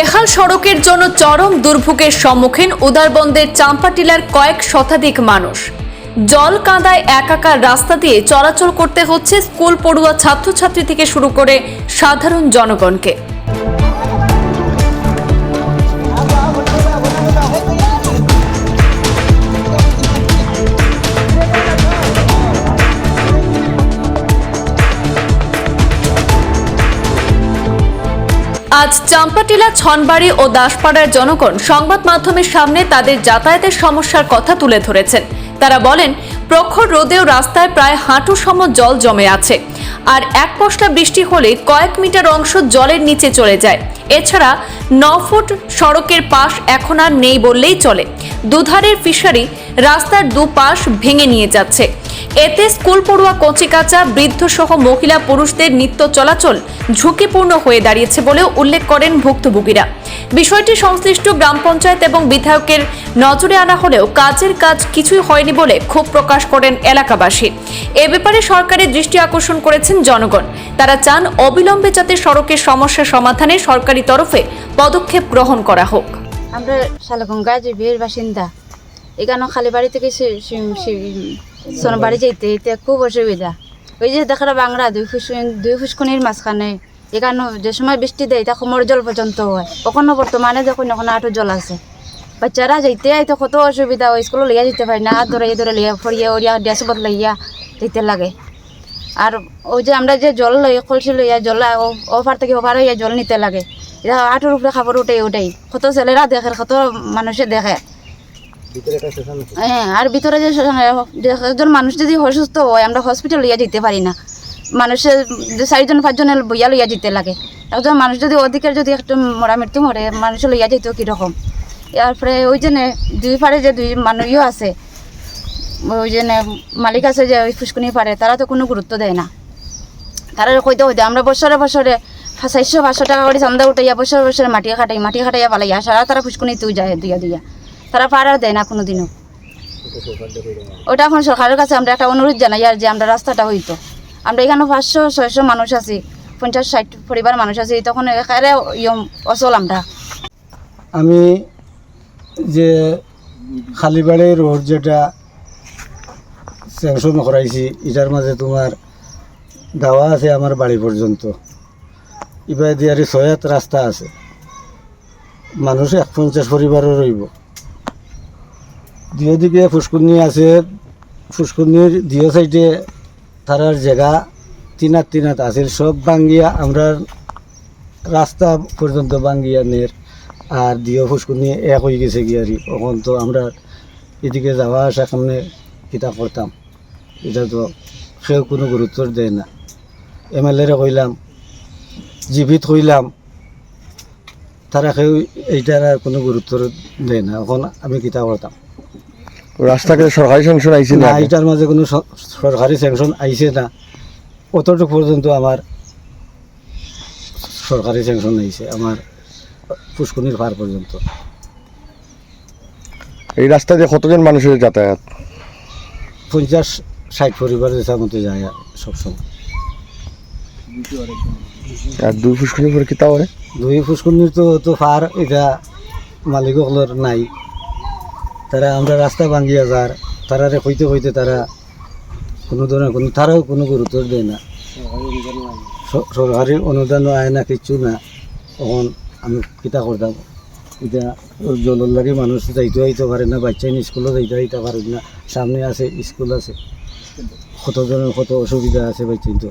বেহাল সড়কের জন্য চরম দুর্ভোগের সম্মুখীন উদারবন্দের চাম্পাটিলার কয়েক শতাধিক মানুষ। জল কাঁদায় একাকার রাস্তা দিয়ে চলাচল করতে হচ্ছে স্কুল পড়ুয়া ছাত্রছাত্রী থেকে শুরু করে সাধারণ জনগণকে। আজ চাম্পাটিলা, ছনবাড়ি ও দাসপাড়ার জনগণ সংবাদ মাধ্যমের সামনে তাদের যাতায়াতের সমস্যার কথা তুলে ধরেছেন। তারা বলেন, প্রখর রোদেও রাস্তায় প্রায় হাঁটু সম জল জমে আছে। আর এক পশলা বৃষ্টি হলে কয়েক মিটার অংশ জলের নিচে চলে যায়। এছাড়া ন ফুট সড়কের পাশ এখন আর নেই বললেই চলে। দুধারের ফিশারি রাস্তার দুপাশ ভেঙে নিয়ে যাচ্ছে। এতে স্কুল পড়ুয়া কচিকাচা বৃদ্ধ সহ মহিলা পুরুষদের নিত্য চলাচল ঝুঁকিপূর্ণ হয়ে দাঁড়িয়েছে বলেও উল্লেখ করেন ভুক্তভোগীরা। বিষয়টি সংশ্লিষ্ট গ্রাম পঞ্চায়েত এবং বিধায়কের নজরে আনা হলেও কাজের কাজ কিছুই হয়নি বলে ক্ষোভ প্রকাশ করেন এলাকাবাসী। এ ব্যাপারে সরকারের দৃষ্টি আকর্ষণ করেছেন জনগণ। তারা চান অবিলম্বে যাতে সড়কের সমস্যা সমাধানে সরকারি তরফে পদক্ষেপ গ্রহণ করা হোক। আমরা শালগঙ্গা জিবির বাসিন্দা এখানে খালি বাড়ি থেকে সোনবাড়ি যেতে এতে খুব অসুবিধা। ওই যে দেখা বাংলা, দুই ফুস, দুই ফুসকুনির মাঝখানে। এখানে যে সময় বৃষ্টি দেয় তা কোমর জল পর্যন্ত হয়। ওখানে বর্তমানে দেখুন ওখানে আটু জল আছে। বাচ্চারা যাইতে আইতে কত অসুবিধা হয় স্কুলে লইয়া যেতে পারি না, হাত ধরে ধরে লইয়া ফরিয়া ওরিয়া ড্যাস বদলাইয়া যেতে লাগে। আর ওই যে আমরা যে জল লই, কলসি লইয়া জল ওপার থেকে ওপার হইয়া জল নিতে লাগে। এটা আটুর উপরে খাবার উঠে উঠেই। কত ছেলেরা দেখে, কত মানুষে দেখে। হ্যাঁ আর ভিতরে যে শ্মশানে- একজন মানুষ যদি অসুস্থ হয়, আমরা হসপিটাল লইয়া যেতে পারি না। মানুষের চারিজন, পাঁচজনের বইয়া লইয়া যেতে লাগে। একজন মানুষ যদি অধিকের যদি একটু মরা মৃত্যু মরে, মানুষ লইয়া যেত কীরকম? এরপরে ওই জন্য দুই পারে যে দুই মানুষও আছে, ওই জন্য মালিক আছে যে ওই ফুসকুনি পারে তারা তো কোনো গুরুত্ব দেয় না। তারা কইতে হইতে আমরা বছরে বছরে চারশো, পাঁচশো টাকা করে চান্দা উঠাইয়া, বছরে বছরে মাটি খাটাই, মাটি খাটাইয়া পালাইয়া, সারা তারা ফুসকুনি তুই যায়, দুইয়া দুইয়া। তারা পার আর দেয় না কোনো দিনও ওটা এখন সরকারের কাছে আমরা একটা অনুরোধ জানাই, আর যে আমরা রাস্তাটা হইতো। আমরা এখানে পাঁচশো, ছয়শো মানুষ আছি, পঞ্চাশ, ষাট পরিবার মানুষ আছি তখন ইয়ম অচল আমরা। আমি যে খালিবাড়ি রোড যেটা স্যাংশন করাইছি, এটার মাঝে তোমার দাওয়া আছে আমার বাড়ি পর্যন্ত। এবার দিয়ারি ছয়াত রাস্তা আছে। মানুষ এক পঞ্চাশ পরিবারও রইব। দুই দিকে ফুসকুনি আছে। ফুসকুনির দুই সাইডে তারার জায়গা তিনাত তিনাত আছে। সব বাঙ্গিয়া আমরা রাস্তা পর্যন্ত বাঙ্গিয়া নের আর দিও ফুসকুনি এক হয়ে গেছে গিয়ারি তখন তো আমরা এদিকে যাওয়া আসা সামনে কিতা করতাম। এটা তো সেও কোনো গুরুত্ব দেয় না। এম এল এরে কইলাম, জীবিত কইলাম তারা কেউ এইটার আর কোনো গুরুত্ব দেয় না। এখন আমি কিতা করতাম? রাস্তাকে সরকারি সংশোধন আইছিল না এটার মাঝে কোনো সরকারি স্যাংশন আইছে না। অতটুকু পর্যন্ত আমার সরকারি স্যাংশন আইছে আমার পুষ্কনির পার পর্যন্ত। এই রাস্তা দিয়ে কতজন মানুষের যাতায়াত? পঞ্চাশ ষাট পরিবার যেটার মতো যায় সবসময়। আর দুই ফুসকুনি পরে কিতা হয়? দুই পুষ্কনির তো তো পার এটা মালিকগুলোর নাই। তারা আমরা রাস্তা ভাঙ্গিয়া যার, তারারে কইতে কইতে তারা কোনো ধরনের কোনো তারাও কোনো গুরুত্ব দেয় না। সরকারি অনুদানও আয় না, কিচ্ছু না। তখন আমি কিতা করতাম এটা জলের লাগে মানুষ যাইতে আইতে পারে না, বাচ্চা স্কুলে যাইতে আইতে পারে না, সামনে আছে স্কুল আছে। কত ধরনের কত অসুবিধা আছে বাচ্চা